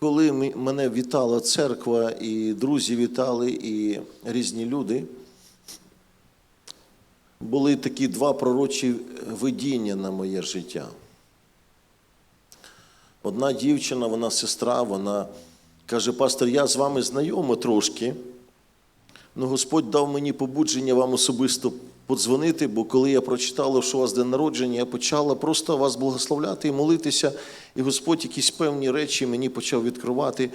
коли мене вітала церква, і друзі вітали, і різні люди, були такі два пророчі видіння на моє життя. Одна дівчина, вона сестра, вона каже: пастор, я з вами знайома трошки. Ну, Господь дав мені побудження вам особисто подзвонити, бо коли я прочитала, що у вас день народження, я почала просто вас благословляти і молитися, і Господь якісь певні речі мені почав відкривати.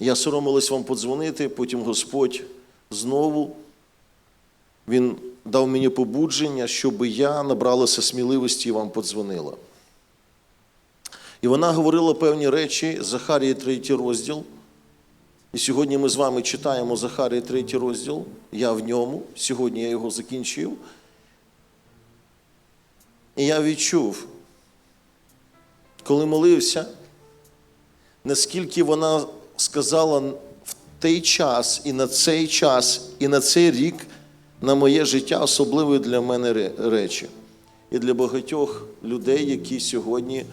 Я соромилась вам подзвонити, потім Господь знову Він дав мені побудження, щоб я набралася сміливості і вам подзвонила. І вона говорила певні речі, Захарія 3 розділ. І сьогодні ми з вами читаємо Захарія 3 розділ. Я в ньому. Сьогодні я його закінчив. І я відчув, коли молився, наскільки вона сказала в той час, і на цей час, і на цей рік на моє життя особливі для мене речі. І для багатьох людей, які сьогодні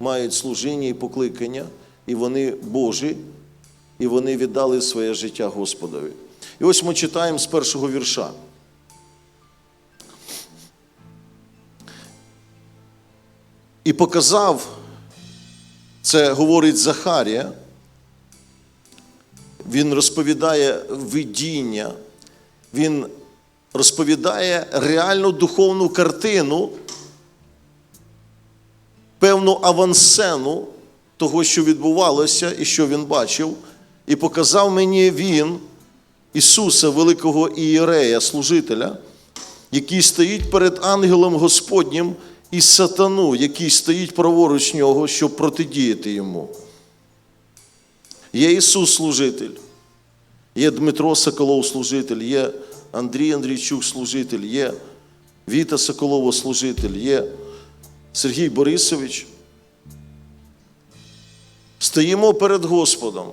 мають служіння і покликання, і вони Божі, і вони віддали своє життя Господові. І ось ми читаємо з першого вірша. І показав, це говорить Захарія, він розповідає видіння, він розповідає реальну духовну картину, певну авансцену того, що відбувалося і що він бачив, і показав мені він, Ісуса, великого Ієрея, служителя, який стоїть перед ангелом Господнім і сатану, який стоїть праворуч нього, щоб протидіяти йому. Є Ісус служитель, є Дмитро Соколов служитель, є Андрій Андрійчук служитель, є Віта Соколова служитель, є Сергій Борисович. Стоїмо перед Господом,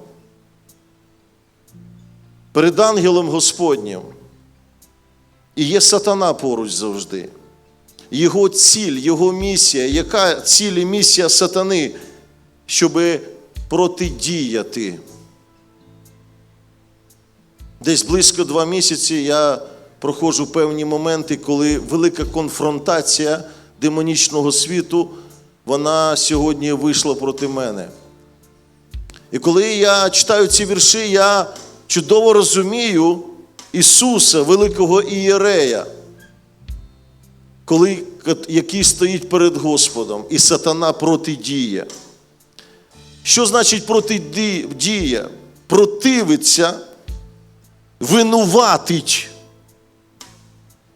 перед ангелом Господнім. І є сатана поруч завжди. Його ціль, його місія, яка ціль і місія сатани, щоб протидіяти. Десь близько два місяці я проходжу певні моменти, коли велика конфронтація демонічного світу, вона сьогодні вийшла проти мене. І коли я читаю ці вірші, я чудово розумію Ісуса, великого Ієрея, коли, який стоїть перед Господом, і сатана протидіє. Що значить протидія? Противиться, винуватить.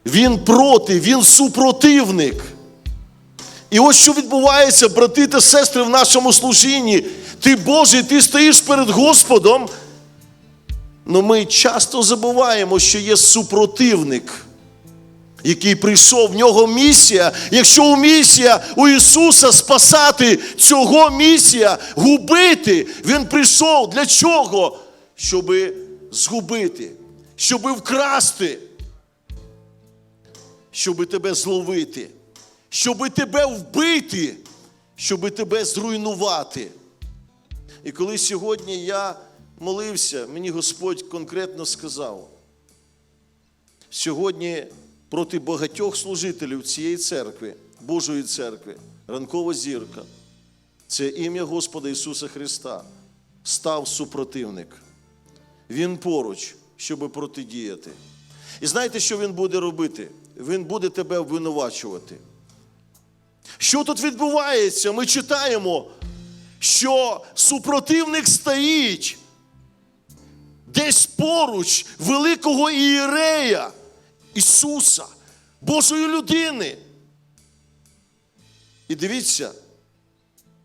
Він проти, він супротивник. І ось що відбувається, брати та сестри, в нашому служінні. Ти Божий, ти стоїш перед Господом. Але ми часто забуваємо, що є супротивник, який прийшов в нього місія. Якщо у місія у Ісуса спасати цього місія, губити, Він прийшов для чого? Щоби згубити, щоби вкрасти, щоби тебе зловити, щоби тебе вбити, щоби тебе зруйнувати. І коли сьогодні я молився, мені Господь конкретно сказав, сьогодні проти багатьох служителів цієї церкви, Божої церкви, ранкова зірка, це ім'я Господа Ісуса Христа, став супротивник. Він поруч, щоб протидіяти. І знаєте, що він буде робити? Він буде тебе обвинувачувати. Що тут відбувається? Ми читаємо, що супротивник стоїть десь поруч великого ієрея Ісуса, Божої людини. І дивіться,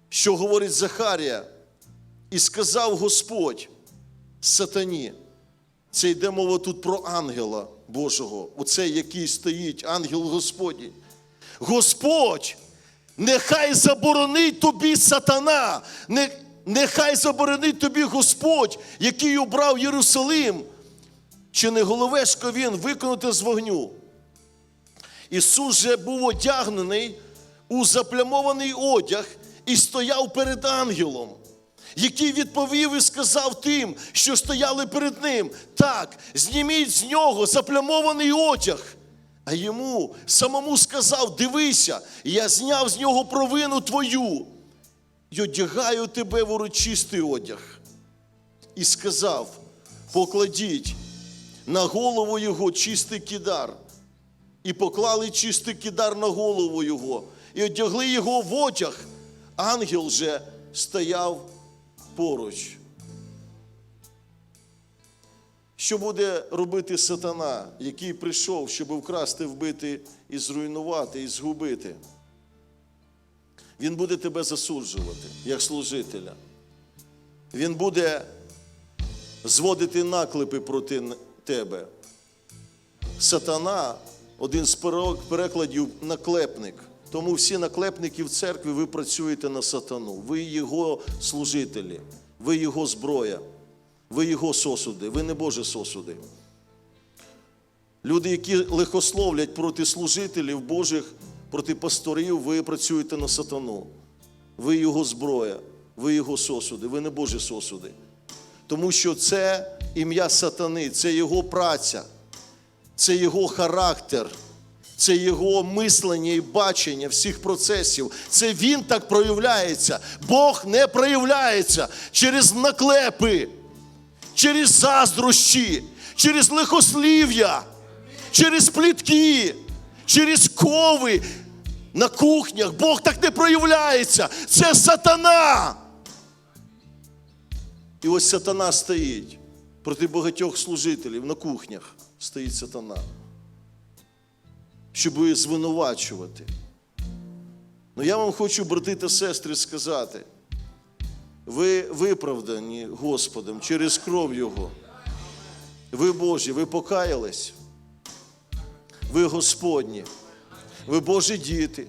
що говорить Захарія. І сказав Господь сатані. Це йде мова тут про ангела Божого, оцей, який стоїть, ангел Господній. Господь, нехай заборонить тобі сатана, нехай заборонить тобі Господь, який обрав Єрусалим, чи не головешко він виконати з вогню. Ісус же був одягнений у заплямований одяг і стояв перед ангелом. який відповів і сказав тим, що стояли перед ним: так, зніміть з нього заплямований одяг. А йому самому сказав: Дивися, я зняв з нього провину твою й одягаю тебе в урочистий одяг. І сказав: покладіть на голову його чистий кідар. І поклали чистий кідар на голову його, і одягли його в одяг. Ангел же стояв поруч. Що буде робити сатана, який прийшов, щоб вкрасти, вбити і зруйнувати, і згубити? Він буде тебе засуджувати як служителя. Він буде зводити наклепи проти тебе. Сатана один з перекладів наклепник. Тому всі наклепники в церкві ви працюєте на сатану. Ви його служителі, ви його зброя, ви його сосуди, ви не Божі сосуди. Люди, які лихословлять проти служителів Божих, проти пасторів, ви працюєте на сатану. Ви його зброя, ви його сосуди, ви не Божі сосуди. Тому що це ім'я сатани, це його праця, це його характер, це його мислення і бачення всіх процесів. Це він так проявляється. Бог не проявляється через наклепи, через заздрощі, через лихослів'я, через плітки, через кови на кухнях. Бог так не проявляється. Це сатана. І ось сатана стоїть проти багатьох служителів на кухнях стоїть сатана, щоб звинувачувати. Ну я вам хочу, брати та сестри, сказати, ви виправдані Господом через кров Його. Ви Божі, ви покаялись. Ви Господні, ви Божі діти.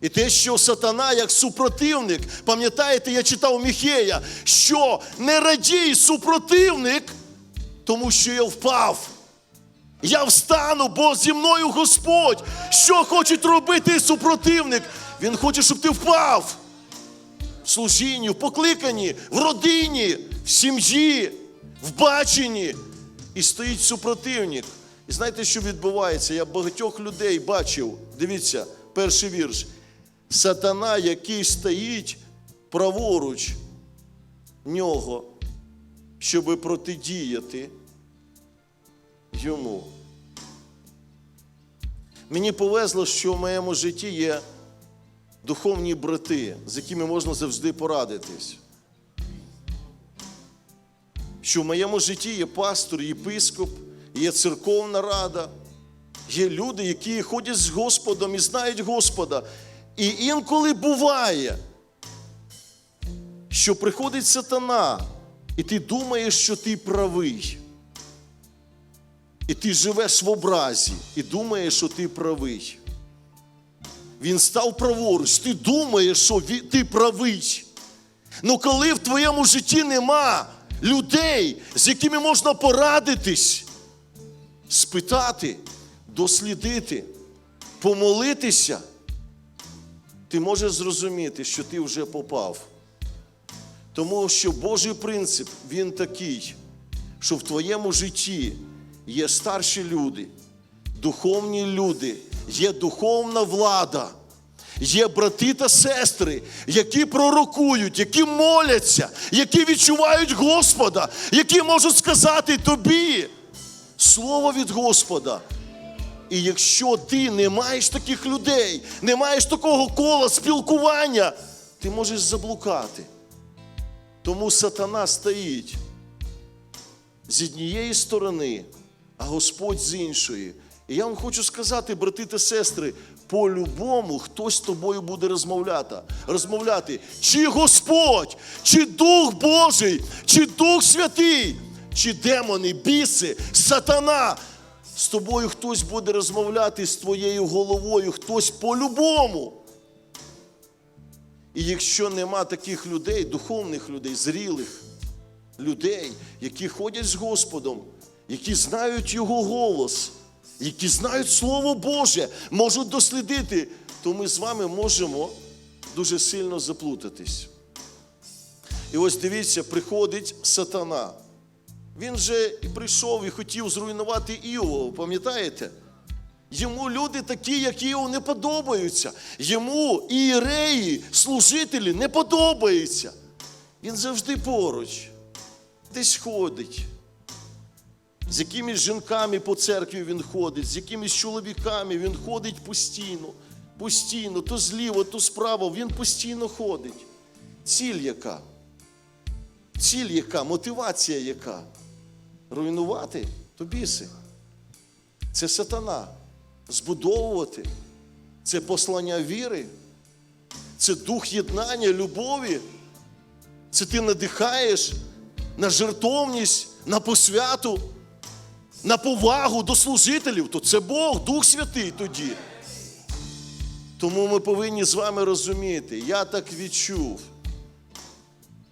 І те, що сатана як супротивник, пам'ятаєте, я читав Міхея, що не радій супротивник, тому що я впав. Я встану, бо зі мною Господь. Що хоче робити супротивник? Він хоче, щоб ти впав. В служінні, в покликанні, в родині, в сім'ї, в баченні. І стоїть супротивник. І знаєте, що відбувається? Я багатьох людей бачив. Дивіться, перший вірш. Сатана, який стоїть праворуч нього, щоб протидіяти йому. Мені повезло, що в моєму житті є духовні брати, з якими можна завжди порадитись. Що в моєму житті є пастор, єпископ, є церковна рада, є люди, які ходять з Господом і знають Господа. І інколи буває, що приходить сатана, і ти думаєш, що ти правий. І ти живеш в образі і думаєш, що ти правий. Він став праворуч, ти думаєш, що ти правий. Ну коли в твоєму житті нема людей, з якими можна порадитись, спитати, дослідити, помолитися, ти можеш зрозуміти, що ти вже попав. Тому що Божий принцип, він такий, що в твоєму житті є старші люди, духовні люди, є духовна влада, є брати та сестри, які пророкують, які моляться, які відчувають Господа, які можуть сказати тобі слово від Господа. І якщо ти не маєш таких людей, не маєш такого кола спілкування, ти можеш заблукати. Тому сатана стоїть з однієї сторони, а Господь з іншої. І я вам хочу сказати, брати та сестри, по-любому хтось з тобою буде розмовляти. розмовляти. Чи Господь, чи Дух Божий, чи Дух Святий, чи демони, біси, сатана. З тобою хтось буде розмовляти з твоєю головою, хтось по-любому. І якщо нема таких людей, духовних людей, зрілих людей, які ходять з Господом, які знають Його голос, які знають Слово Боже, можуть дослідити, то ми з вами можемо дуже сильно заплутатись. І ось дивіться, приходить сатана. Він же і прийшов і хотів зруйнувати Іова, пам'ятаєте? Йому люди такі, як Іов, не подобаються. Йому ієреї, служителі не подобаються. Він завжди поруч, десь ходить. З якимись жінками по церкві він ходить, з якимись чоловіками він ходить постійно, постійно, то зліво, то справа, він постійно ходить. Ціль яка? Ціль яка? Мотивація яка? Руйнувати то біси. Це сатана. Збудовувати. Це послання віри. Це дух єднання, любові. Це ти надихаєш на жертовність, на посвяту, на повагу до служителів. То це Бог, Дух Святий тоді. Тому ми повинні з вами розуміти, я так відчув.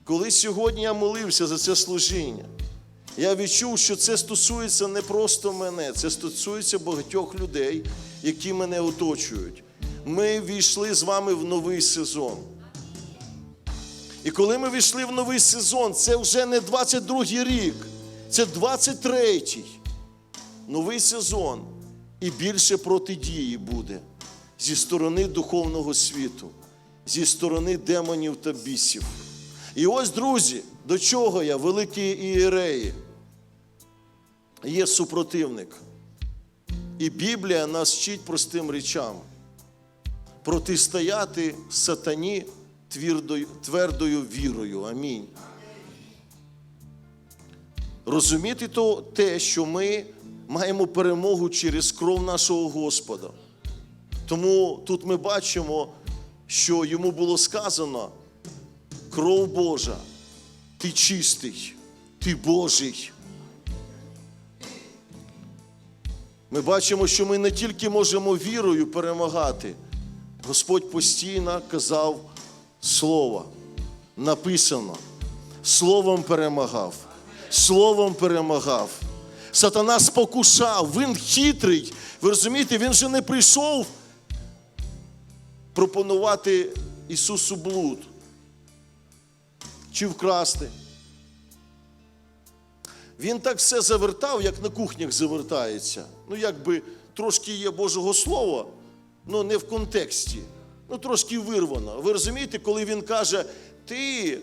Коли сьогодні я молився за це служіння, я відчув, що це стосується не просто мене, це стосується багатьох людей, які мене оточують. Ми війшли з вами в новий сезон. І коли ми війшли в новий сезон, це вже не 22-й рік, це 23-й. Новий сезон. І більше протидії буде зі сторони духовного світу, зі сторони демонів та бісів. І ось, друзі, до чого я, великі ієреї, є супротивник. І Біблія нас вчить простим речам. Протистояти сатані твердою, твердою вірою. Амінь. Розуміти то те, що ми маємо перемогу через кров нашого Господа. Тому тут ми бачимо, що йому було сказано: кров Божа, ти чистий, ти Божий. Ми бачимо, що ми не тільки можемо вірою перемагати. Господь постійно казав Слово. Написано. Словом перемагав. Словом перемагав. Сатана спокушав, він хитрий. Ви розумієте, він же не прийшов пропонувати Ісусу блуд чи вкрасти. Він так все завертав, як на кухнях завертається. Ну, якби трошки є Божого Слова, але не в контексті. Ну, трошки вирвано. Ви розумієте, коли він каже, ти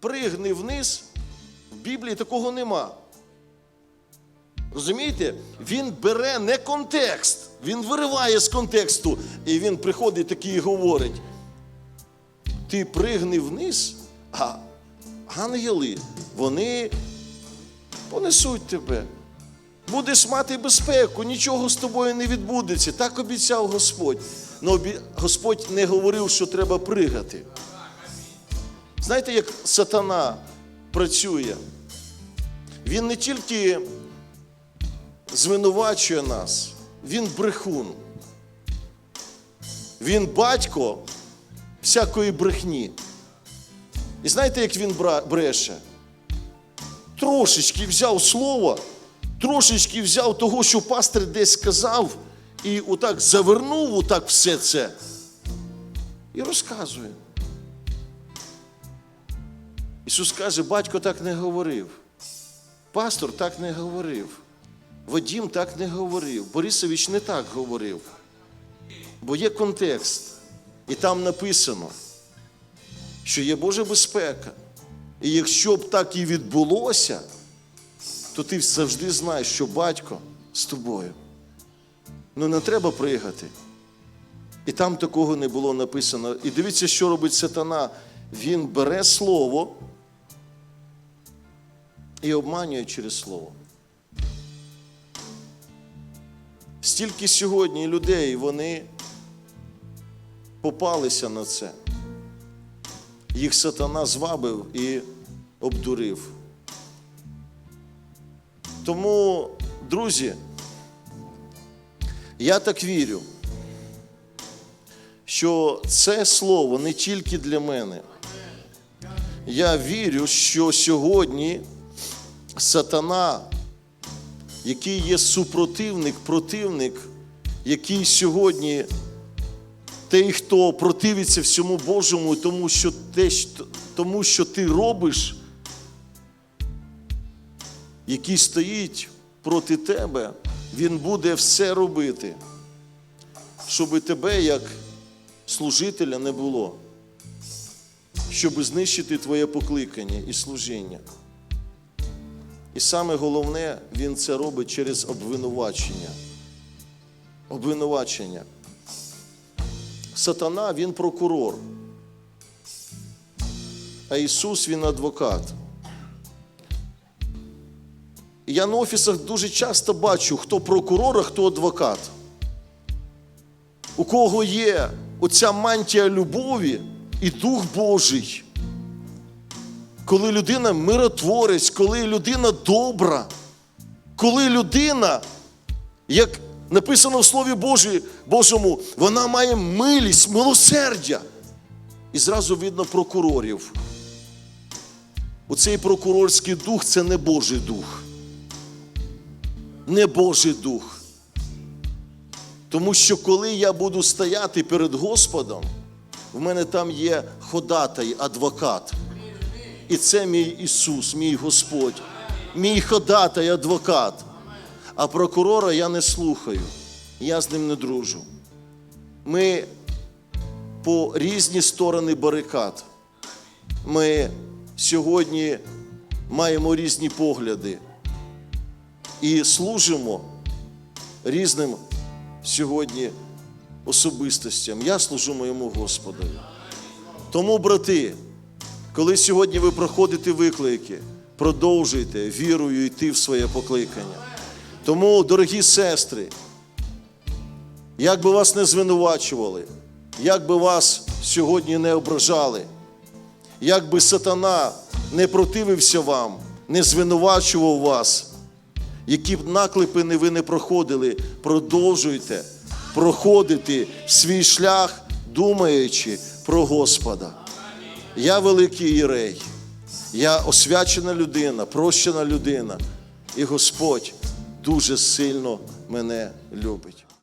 пригни вниз, в Біблії такого нема. Розумієте? Він бере не контекст, він вириває з контексту. І він приходить такий і говорить: ти пригни вниз, а ангели, вони понесуть тебе. Будеш мати безпеку, нічого з тобою не відбудеться. Так обіцяв Господь. Но Господь не говорив, що треба пригати. Знаєте, як сатана працює? Він не тільки звинувачує нас, він брехун. Він батько всякої брехні. І знаєте, як він бреше? Трошечки взяв слово, трошечки взяв того, що пастир десь сказав, і отак завернув отак все це і розказує. Ісус каже, батько так не говорив, пастор так не говорив, Вадім так не говорив, Борисович не так говорив. Бо є контекст, і там написано, що є Божа безпека. І якщо б так і відбулося, то ти завжди знаєш, що батько з тобою. Ну не треба пригати. І там такого не було написано. І дивіться, що робить сатана. Він бере слово і обманює через слово. Стільки сьогодні людей вони попалися на це. Їх сатана звабив і обдурив. Тому, друзі, я так вірю, що це слово не тільки для мене. Я вірю, що сьогодні сатана, який є супротивник, противник, який сьогодні той, хто противиться всьому Божому, тому що, те, тому що ти робиш, який стоїть проти тебе, він буде все робити, щоб тебе як служителя не було, щоб знищити твоє покликання і служіння. І саме головне, він це робить через обвинувачення. Обвинувачення. Сатана він прокурор, а Ісус він адвокат. Я на офісах дуже часто бачу, хто прокурор, а хто адвокат. У кого є оця мантія любові і Дух Божий. Коли людина миротворець, коли людина добра, коли людина, як написано в Слові Божій, Божому, вона має милість, милосердя. І зразу видно прокурорів. Оцей прокурорський дух це не Божий дух. Не Божий дух. Тому що коли я буду стояти перед Господом, в мене там є ходатай, адвокат. І це мій Ісус, мій Господь, мій ходатай, адвокат. А прокурора я не слухаю, я з ним не дружу. Ми по різні сторони барикад. Ми сьогодні маємо різні погляди і служимо різним сьогодні особистостям. Я служу моєму Господові. Тому, брати, коли сьогодні ви проходите виклики, продовжуйте вірою йти в своє покликання. Тому, дорогі сестри, як би вас не звинувачували, як би вас сьогодні не ображали, як би сатана не противився вам, не звинувачував вас, які б наклепи ви не проходили, продовжуйте проходити свій шлях, думаючи про Господа. Я великий Єрей, я освячена людина, прощена людина, і Господь дуже сильно мене любить.